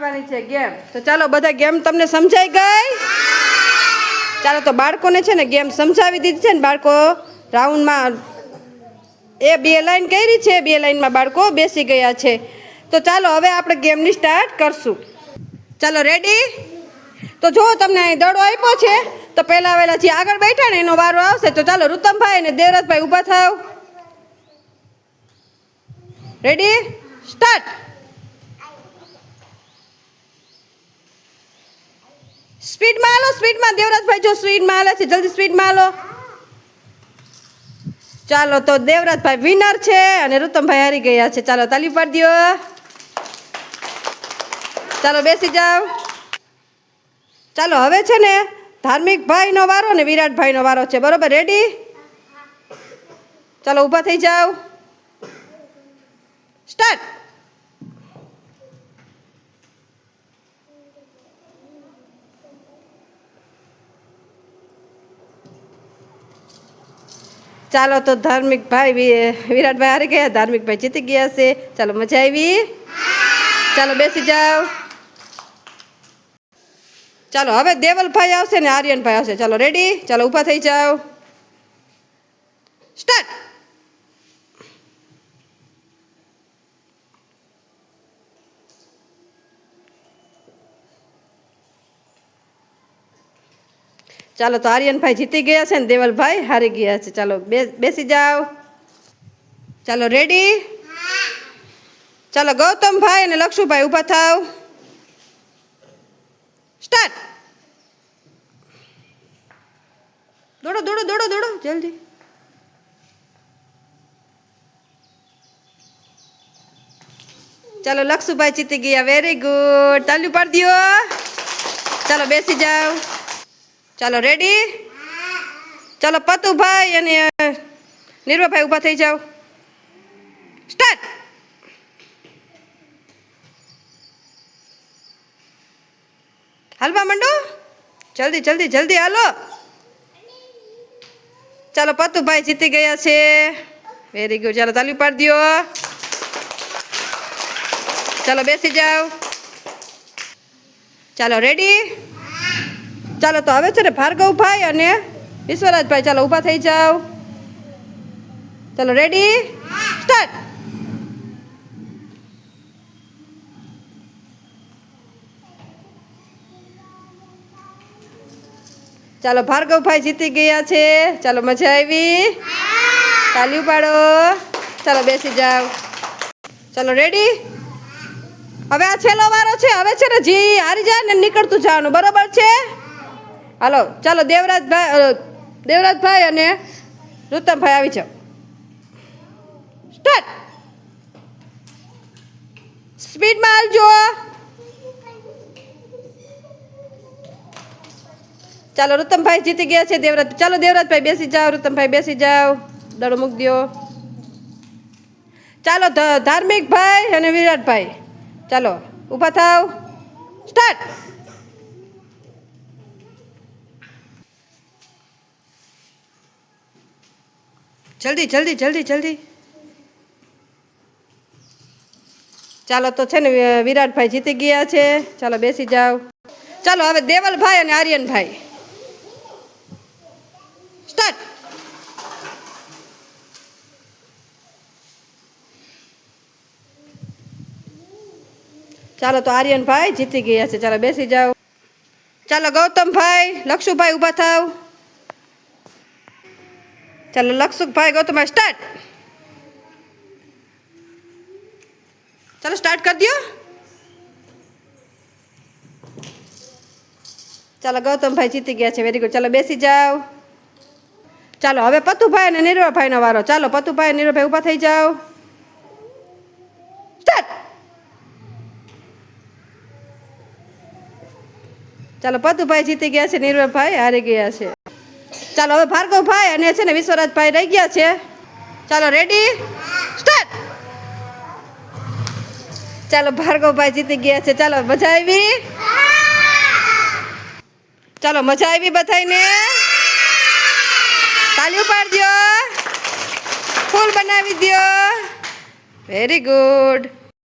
છે ગેમ. તો ચાલો બધા ગેમ તમને સમજાઈ ગઈ? ચાલો તો બાળકોને છે ને ગેમ સમજાવી દીધી છે ને બાળકો, રાઉન્ડમાં એ બે લાઈન કરી છે, બે લાઈનમાં બાળકો બેસી ગયા છે. તો ચાલો હવે આપણે ગેમની સ્ટાર્ટ કરશું. ચાલો રેડી? તો જો તમને અહીં દડો આપ્યો છે, તો પહેલા વહેલા જે આગળ બેઠા ને એનો વારો આવશે. તો ચાલો રુતમભાઈ અને દેવરાજભાઈ ઊભા થાવ. રેડી? સ્ટાર્ટ. સ્પીડમાં હાલો, સ્પીડમાં. દેવરાજભાઈ, જો સ્પીડમાં હાલે છે, જલ્દી સ્પીડમાં હાલો. ચાલો તો દેવરાજભાઈ વિનર છે અને રૂતમભાઈ હારી ગયા છે. ચાલો, તાલી પાડી દો ચાલો, બેસી જાઓ. ચાલો, હવે છે ને ધાર્મિક ભાઈનો વારો ને વિરાટભાઈનો વારો છે. બરોબર રેડી ચાલો, ઊભા થઈ જાઓ. સ્ટાર્ટ ચાલો તો ધાર્મિક ભાઈ વિ- વિરાટભાઈ હારી ગયા? ધાર્મિક ભાઈ જીતી ગયા છે. ચાલો મજા આવી? ચાલો બેસી જાઓ. ચાલો, હવે દેવલભાઈ આવશે ને આર્યનભાઈ આવશે. ચાલો રેડી ચાલો, ઊભા થઈ જાઓ. સ્ટાર્ટ ચાલો તો આર્યનભાઈ જીતી ગયા છે ને દેવલભાઈ હારી ગયા છે. ચાલો બે બેસી જાઓ. ચાલો રેડી? ચાલો ગૌતમભાઈ અને લક્ષુભાઈ ઊભા થાવ. સ્ટાર્ટ. દોડો દોડો દોડો દોડો, જલ્દી. ચાલો લક્ષુભાઈ જીતી ગયા. વેરી ગુડ તાલ્યું પાડી દો ચાલો બેસી જાઓ. ચાલો રેડી ચાલો, પતુભાઈ અને નિર્વાભાઈ ઊભા થઈ જાઓ. સ્ટાર્ટ હાલવા માંડો? જલ્દી જલ્દી જલ્દી હાલો. ચાલો, પતુભાઈ જીતી ગયા છે. વેરી ગુડ ચાલો, તાલી પાડી ચાલો, બેસી જાઓ. ચાલો રેડી ચાલો તો હવે છે ને ભાર્ગવભાઈ અને વિશ્વરાજભાઈ ચાલો ઊભા થઈ જાઓ. ચાલો રેડી સ્ટાર્ટ ચાલો ભાર્ગવભાઈ જીતી ગયા છે. ચાલો, મજા આવી. તાલી પાડો ચાલો, બેસી જાઓ. ચાલો રેડી હવે આ છેલ્લો વારો છે. હવે છે ને જી હારી જાય ને નીકળતું જવાનું. બરોબર છે? હાલો, ચાલો, દેવરાજભાઈ દેવરાજભાઈ અને રુતમભાઈ આવી જાઓ. સ્ટાર્ટ! સ્પીડમાં આવજો ચાલો રુતમભાઈ જીતી ગયા છે, દેવરાજ, ચાલો, દેવરાજભાઈ બેસી જાઓ રુતમભાઈ બેસી જાઓ. દડો મૂકી દો ચાલો ધાર્મિક ધાર્મિકભાઈ અને વિરાટભાઈ. ચાલો, ઊભા થાવ સ્ટાર્ટ! જલ્દી જલ્દી જલ્દી જલ્દી. ચાલો તો છે ને વિરાટભાઈ જીતી ગયા છે. ચાલો બેસી જાઓ. ચાલો હવે દેવલભાઈ અને આર્યનભાઈ. સ્ટાર્ટ. ચાલો તો આર્યનભાઈ જીતી ગયા છે. ચાલો બેસી જાઓ. ચાલો ગૌતમભાઈ લક્ષુભાઈ ઊભા થાવ. ચાલો લક્ષુકભાઈ ગૌતમભાઈ સ્ટાર્ટ ચાલો સ્ટાર્ટ કરી દો ચાલો ગૌતમભાઈ જીતી ગયા છે વેરી ગુડ ચાલો બેસી જાઓ. ચાલો હવે પતુભાઈ અને નિર્વાભાઈનો વારો. ચાલો પતુભાઈ અને નિર્વાભાઈ ઊભા થઈ જાઓ. સ્ટાર્ટ ચાલો પતુભાઈ જીતી ગયા છે, નિર્વાભાઈ હારી ગયા છે. ચાલો હવે ભાર્ગવભાઈ અને છે ને વિશ્વરાજભાઈ રહી ગયા છે. ચાલો રેડી સ્ટાર્ટ ચાલો ભાર્ગવભાઈ જીતી ગયા છે. ચાલો મજા આવી? ચાલો મજા આવી બધાને તાલી ઉપાડજો ફૂલ બનાવી દો વેરી ગુડ